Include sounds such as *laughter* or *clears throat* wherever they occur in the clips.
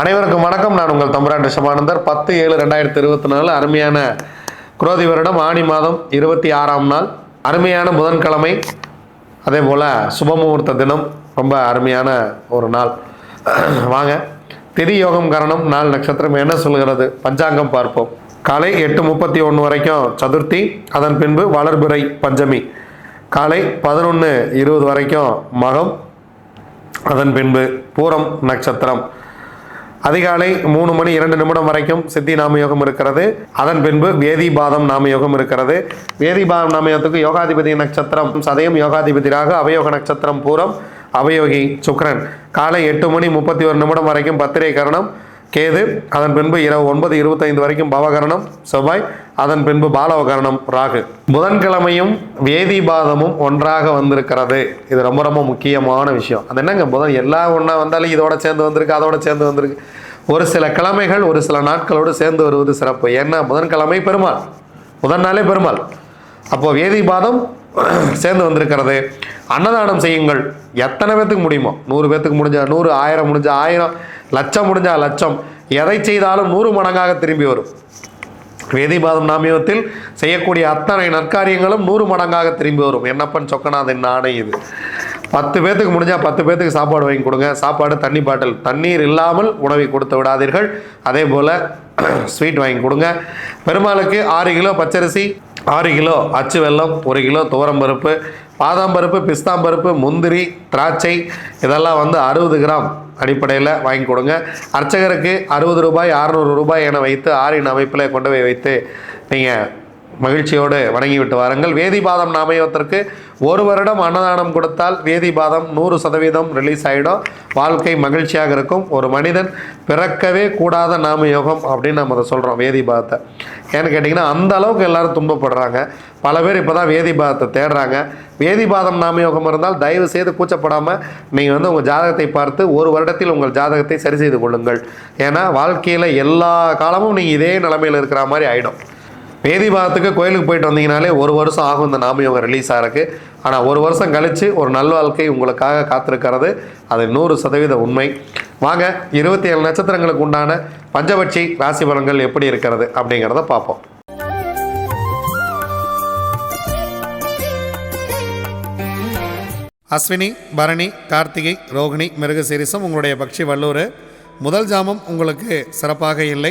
அனைவருக்கும் வணக்கம். நான் உங்கள் தம்பரான் ரிஷபானந்தர் பத்து ஏழு ரெண்டாயிரத்தி இருபத்தி நாலு அருமையான குரோதி வருடம் ஆணி மாதம் இருபத்தி ஆறாம் நாள். அருமையான புதன்கிழமை. அதே போல் சுபமுகூர்த்த தினம். ரொம்ப அருமையான ஒரு நாள். வாங்க. திதி யோகம் கரணம் நாள் நட்சத்திரம் என்ன சொல்கிறது? பஞ்சாங்கம் பார்ப்போம். காலை எட்டு முப்பத்தி ஒன்று வரைக்கும் சதுர்த்தி அதன் பின்பு வளர்பிறை பஞ்சமி. காலை பதினொன்று இருபது வரைக்கும் மகம் அதன் பின்பு பூரம் நட்சத்திரம். அதிகாலை மூணு மணி இரண்டு நிமிடம் வரைக்கும் சித்தி நாமயோகம் இருக்கிறது. அதன் பின்பு வேதிபாதம் நாமயோகம் இருக்கிறது. வேதிபாதம் நாமயோகத்துக்கு யோகாதிபதி நட்சத்திரம் சதயம் யோகாதிபதியாக அவயோக நட்சத்திரம் பூரம் அவயோகி சுக்ரன். காலை எட்டு மணி முப்பத்தி ஒரு நிமிடம் வரைக்கும் பத்திரை கரணம் கேது அதன் பின்பு இரவு ஒன்பது இருபத்தைந்து வரைக்கும் பவகரணம் செவ்வாய் அதன் பின்பு பாலவகரணம் ராகு. புதன்கிழமையும் வேதிபாதமும் ஒன்றாக வந்திருக்கிறது. இது ரொம்ப ரொம்ப முக்கியமான விஷயம். அது என்னங்க? புதன் எல்லாம் ஒன்றா வந்தாலும் இதோட சேர்ந்து வந்திருக்கு அதோட சேர்ந்து வந்திருக்கு. ஒரு சில கிழமைகள் ஒரு சில நாட்களோடு சேர்ந்து வருவது சிறப்பு. ஏன்னா புதன்கிழமை பெருமாள். புதன் நாளே பெருமாள். அப்போ வேதிபாதம் *clears throat* சேர்ந்து வந்திருக்கிறது. அன்னதானம் செய்யுங்கள். எத்தனை பேத்துக்கு முடியுமோ? நூறு பேத்துக்கு முடிஞ்சா நூறு ஆயிரம் முடிஞ்சால் ஆயிரம். லட்சம் முடிஞ்சால் லட்சம். எதை செய்தாலும் நூறு மடங்காக திரும்பி வரும். வேதிபாதம் நாமியத்தில் செய்யக்கூடிய அத்தனை நற்காரியங்களும் நூறு மடங்காக திரும்பி வரும். என்னப்பன் சொக்கநாதன் நாணை இது. பத்து பேத்துக்கு முடிஞ்சால் பத்து பேத்துக்கு சாப்பாடு வாங்கி கொடுங்க. சாப்பாடு தண்ணி பாட்டில். தண்ணீர் இல்லாமல் உணவை கொடுத்து விடாதீர்கள். அதே போல் *clears throat* ஸ்வீட் வாங்கி கொடுங்க. பெருமாளுக்கு ஆறு கிலோ பச்சரிசி ஆறு கிலோ அச்சு வெல்லம் ஒரு கிலோ துவரம் பருப்பு பாதாம் பருப்பு பிஸ்தாம் பருப்பு முந்திரி திராட்சை இதெல்லாம் வந்து அறுபது கிராம் அடிப்படையில் வாங்கி கொடுங்க. அர்ச்சகருக்கு அறுபது ரூபாய் அறநூறு ரூபாய் என வைத்து ஆறின் அமைப்பில் கொண்டு போய் வைத்து நீங்கள் மகிழ்ச்சியோடு வணங்கிவிட்டு வாருங்கள். வேதிபாதம் நாமயத்திற்கு ஒரு வருடம் அன்னதானம் கொடுத்தால் வேதிபாதம் நூறு சதவீதம் ரிலீஸ் ஆகிடும் வாழ்க்கை மகிழ்ச்சியாக இருக்கும். ஒரு மனிதன் பிறக்கவே கூடாத நாம யோகம் அப்படின்னு நம்ம அதை சொல்கிறோம் வேதிபாதத்தை ஏன்னு கேட்டிங்கன்னா அந்த அளவுக்கு எல்லோரும் துன்பப்படுறாங்க. பல பேர் இப்போ தான் வேதிபாதத்தை தேடுறாங்க. வேதிபாதம் நாம யோகம் இருந்தால் தயவு செய்து கூச்சப்படாமல் நீங்கள் வந்து உங்கள் ஜாதகத்தை பார்த்து ஒரு வருடத்தில் உங்கள் ஜாதகத்தை சரி செய்து கொள்ளுங்கள். ஏன்னா வாழ்க்கையில் எல்லா காலமும் நீங்கள் இதே நிலமையில் இருக்கிற மாதிரி ஆகிடும் வேதிபாதத்துக்கு கோயிலுக்கு போயிட்டு வந்தீங்கனாலே ஒரு வருஷம் ஆகும் இந்த நாமயோகம் ரிலீஸ் ஆகிறதுக்கு ஆனால் ஒரு வருஷம் கழித்து ஒரு நல் வாழ்க்கை உங்களுக்காக காத்திருக்கிறது. அது நூறு சதவீத உண்மை. வாங்க இருபத்தி ஏழு நட்சத்திரங்களுக்கு உண்டான பஞ்சபட்சி ராசி பலன்கள் எப்படி இருக்கிறது அப்படிங்கிறத பார்ப்போம். அஸ்வினி பரணி கார்த்திகை ரோகிணி மிருகசீரிசம் உங்களுடைய பக்ஷி வல்லூர் முதல் ஜாமம் உங்களுக்கு சிறப்பாக இல்லை.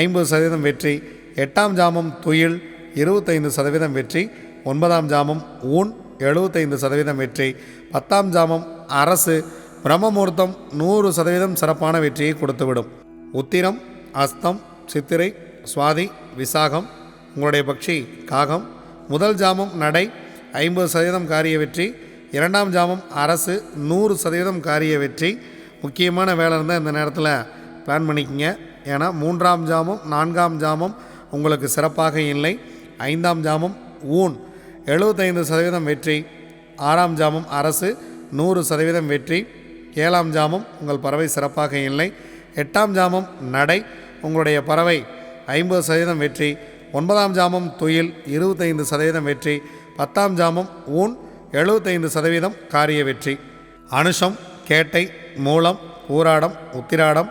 ஐம்பது சதவீதம் வெற்றி எட்டாம் ஜாமம் துயில் இருபத்தைந்து சதவீதம் வெற்றி ஒன்பதாம் ஜாமம் ஊன் எழுபத்தைந்து சதவீதம் வெற்றி பத்தாம் ஜாமம் அரசு பிரம்மமுகூர்த்தம் நூறு சதவீதம் சிறப்பான வெற்றியை கொடுத்துவிடும். உத்திரம் அஸ்தம் சித்திரை சுவாதி விசாகம் உங்களுடைய பக்ஷி காகம் முதல் ஜாமம் நடை ஐம்பது சதவீதம் காரிய வெற்றி இரண்டாம் ஜாமம் அரசு நூறு சதவீதம் காரிய வெற்றி. முக்கியமான வேலை இருந்தால் இந்த நேரத்தில் பிளான் பண்ணிக்கங்க. ஏன்னா மூன்றாம் ஜாமம் நான்காம் ஜாமம் உங்களுக்கு சிறப்பாக இல்லை. ஐந்தாம் ஜாமம் ஊன். எழுபத்தைந்து சதவீதம் வெற்றி. ஆறாம் ஜாமம் அரசு. நூறு சதவீதம் வெற்றி. ஏழாம் ஜாமம் உங்கள் பறவை சிறப்பாக இல்லை. எட்டாம் ஜாமம் நடை. உங்களுடைய பறவை ஐம்பது சதவீதம் வெற்றி. ஒன்பதாம் ஜாமம் துயில். இருபத்தைந்து சதவீதம் வெற்றி. பத்தாம் ஜாமம் ஊன். எழுபத்தைந்து சதவீதம் காரிய வெற்றி. அனுஷம் கேட்டை மூலம் ஊராடம் உத்திராடம்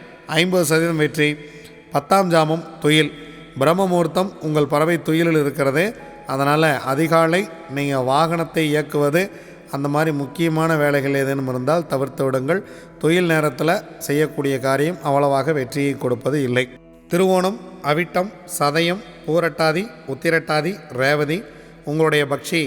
ஐம்பது சதவீதம் வெற்றி. பத்தாம் ஜாமம் துயில். பிரம்ம முகூர்த்தம் உங்கள் பறவை துயிலில் இருக்கிறது. அதனால் அதிகாலை நீங்கள் வாகனத்தை இயக்குவது அந்த மாதிரி முக்கியமான வேலைகள் ஏதேனும் இருந்தால் தவிர்த்து விடுங்கள். துயில் நேரத்தில் செய்யக்கூடிய காரியம் அவ்வளவாக வெற்றியை கொடுப்பது இல்லை. திருவோணம் அவிட்டம் சதயம் பூரட்டாதி உத்திரட்டாதி ரேவதி. உங்களுடைய பக்ஷி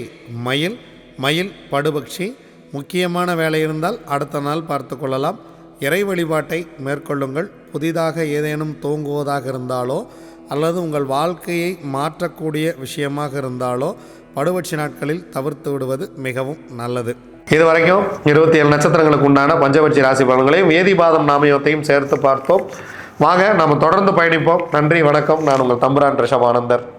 மயில் மயில் படுபக்ஷி. முக்கியமான வேலை இருந்தால் அடுத்த நாள் பார்த்து கொள்ளலாம். இறை வழிபாட்டை மேற்கொள்ளுங்கள். புதிதாக ஏதேனும் தூங்குவதாக இருந்தாலோ அல்லது உங்கள் வாழ்க்கையை மாற்றக்கூடிய விஷயமாக இருந்தாலோ படுபட்சி நாட்களில் தவிர்த்து விடுவது மிகவும் நல்லது. இது வரைக்கும் இருபத்தி ஏழு நட்சத்திரங்களுக்கு உண்டான பஞ்சபட்சி ராசி பலன்களையும் வேதிபாதம் நாமயத்தையும் சேர்த்து பார்த்தோம். வாங்க நாம் தொடர்ந்து பயணிப்போம். நன்றி வணக்கம். நான் உங்கள் தம்புரான் ரிஷபானந்தர்.